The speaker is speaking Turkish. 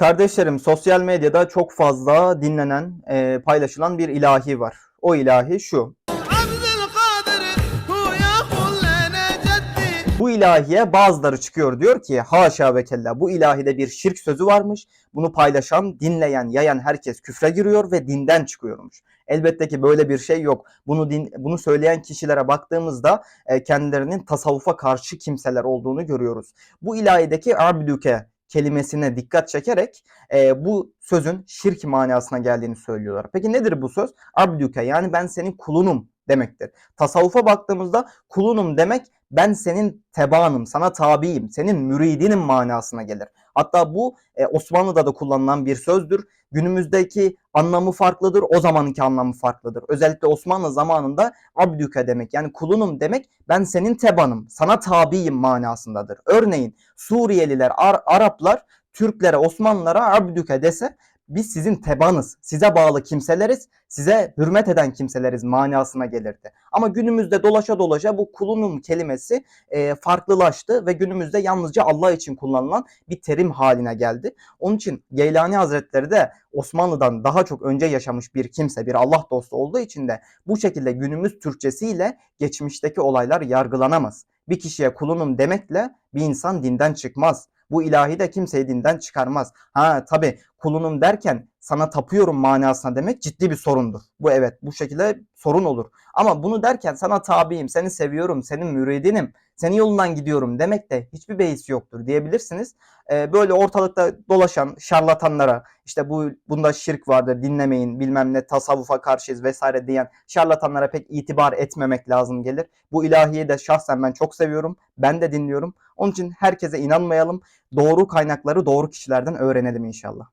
Kardeşlerim sosyal medyada çok fazla dinlenen, e, paylaşılan bir ilahi var. O ilahi şu. Bu ilahiye bazıları çıkıyor diyor ki haşa ve kella bu ilahide bir şirk sözü varmış. Bunu paylaşan, dinleyen, yayan herkes küfre giriyor ve dinden çıkıyormuş. Elbette ki böyle bir şey yok. Bunu din, bunu söyleyen kişilere baktığımızda e, kendilerinin tasavvufa karşı kimseler olduğunu görüyoruz. Bu ilahideki abdüke kelimesine dikkat çekerek e, bu sözün şirk manasına geldiğini söylüyorlar. Peki nedir bu söz? Abdüke yani ben senin kulunum demektir. Tasavvufa baktığımızda kulunum demek ben senin tebaanım, sana tabiyim, senin müridinim manasına gelir. Hatta bu e, Osmanlı'da da kullanılan bir sözdür. Günümüzdeki anlamı farklıdır, o zamanki anlamı farklıdır. Özellikle Osmanlı zamanında abdüke demek yani kulunum demek ben senin tebanım, sana tabiyim manasındadır. Örneğin Suriyeliler, Ar- Araplar Türklere, Osmanlılara abdüke dese biz sizin tebanız, size bağlı kimseleriz, size hürmet eden kimseleriz manasına gelirdi. Ama günümüzde dolaşa dolaşa bu kulunum kelimesi e, farklılaştı ve günümüzde yalnızca Allah için kullanılan bir terim haline geldi. Onun için Geylani Hazretleri de Osmanlı'dan daha çok önce yaşamış bir kimse, bir Allah dostu olduğu için de bu şekilde günümüz Türkçesiyle geçmişteki olaylar yargılanamaz. Bir kişiye kulunum demekle bir insan dinden çıkmaz. Bu ilahi de kimseyi dinden çıkarmaz. Ha tabi kulunum derken sana tapıyorum manasına demek ciddi bir sorundur. Bu evet bu şekilde sorun olur. Ama bunu derken sana tabiyim, seni seviyorum, senin müridinim, senin yolundan gidiyorum demek de hiçbir beis yoktur diyebilirsiniz. Ee, böyle ortalıkta dolaşan şarlatanlara işte bu bunda şirk vardır dinlemeyin bilmem ne tasavvufa karşıyız vesaire diyen şarlatanlara pek itibar etmemek lazım gelir. Bu ilahiyi de şahsen ben çok seviyorum. Ben de dinliyorum. Onun için herkese inanmayalım. Doğru kaynakları doğru kişilerden öğrenelim inşallah.